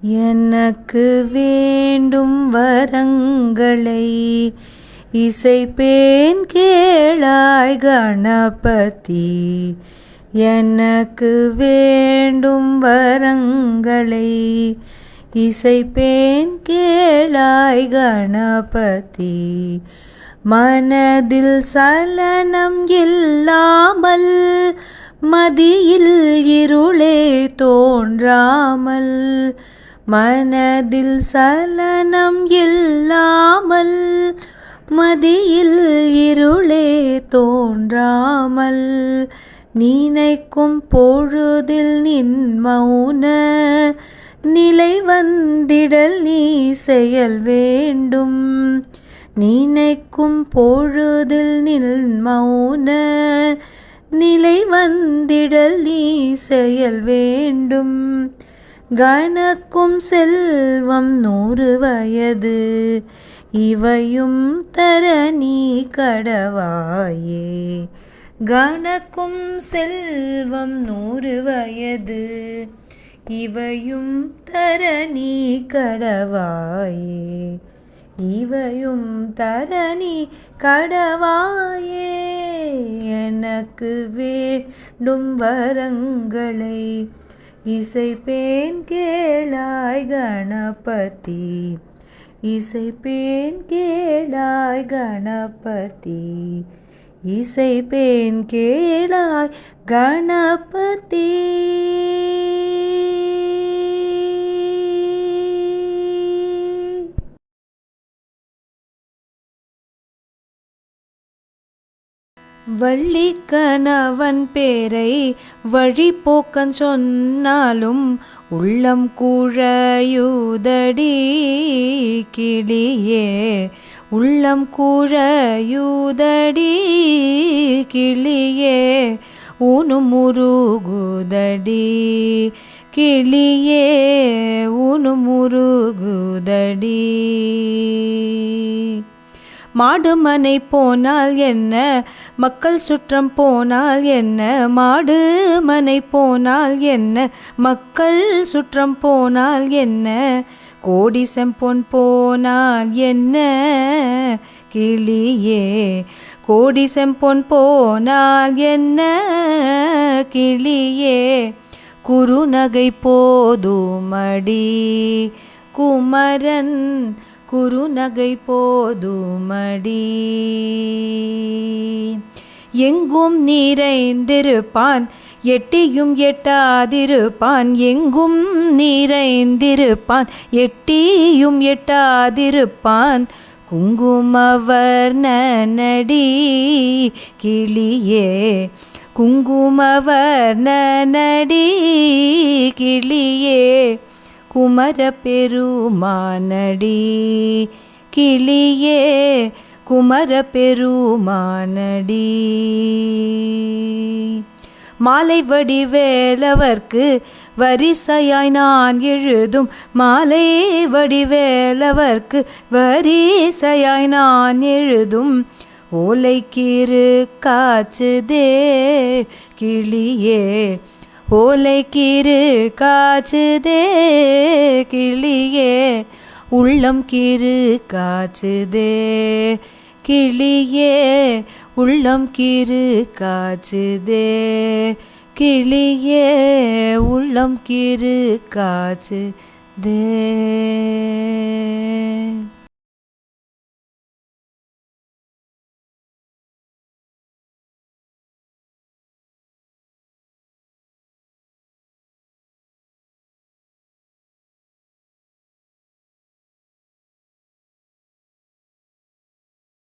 எனக்கு வேண்டும் வரங்களை. இசைப்பேன் கேளாய் கணபதி. எனக்கு வேண்டும் வரங்களை. இசைப்பேன் கேளாய் கணபதி. மனதில் சலனம் இல்லாமல் மதியில் இருளே தோன்றாமல் மனதில் சலனம் இல்லாமல் மதியில் இருளே தோன்றாமல் நினைக்கும் பொழுதில் நின் மௌன நிலை வந்திடல் நீ செயல் வேண்டும். நினைக்கும் பொழுதில் நில் மௌன நிலை வந்திடல் நீ செயல் வேண்டும். கணக்கும் செல்வம் நூறு வயது. இவையும் தர நீ கடவாயே. கணக்கும் செல்வம் நூறு வயது. இவையும் தர நீ கடவாயே. இவையும் தர நீ கடவாயே. எனக்கு வேண்டும் வரங்களை இசைப்பேன் கேளாய் கணபதி. இசைப்பேன் கேளாய் கணபதி. இசைப்பேன் கேளாய் கணபதி. வள்ளி கணவன் பேரை வழி போக்கன் சொன்னாலும் உள்ளம் கூழையுதடி கிளியே. உள்ளம் கூழையுதடி கிளியே. ஊனும் முருகுதடி கிளியே. ஊனும் முருகுதடி மாடு மனை போனால் என்ன? மக்கள் சுற்றம் போனால் என்ன? மாடு மனை போனால் என்ன? மக்கள் சுற்றம் போனால் என்ன? கோடி செம்பொன் போனால் என்ன? கிளியே கோடி செம்பொன் போனால் என்ன? கிளியே குறுநகை போதுமடி குமரன் குறுநகை போதுமடி. எங்கும் நிறைந்திருப்பான் எட்டியும் எட்டாதிருப்பான். எங்கும் நிறைந்திருப்பான் எட்டியும் எட்டாதிருப்பான். குங்குமவர் நடி கிளியே குங்குமவர் நடி கிளியே. குமர பெருமானடி. கிளியே குமர பெருமானடி. மாலை வடிவேலவர்க்கு வரிசையாய் நான் எழுதும் மாலை வடிவேலவர்க்கு வரிசையாய் நான் எழுதும் ஓலைக்கீறு காச்சுதே. கிளியே ஓலைக்கீறு காச்சுதே கிளியே உள்ளம் கீறு காச்சுதே கிளியே உள்ளம் கீறு காச்சுதே கிளியே உள்ளம் கீறு காச்சுதே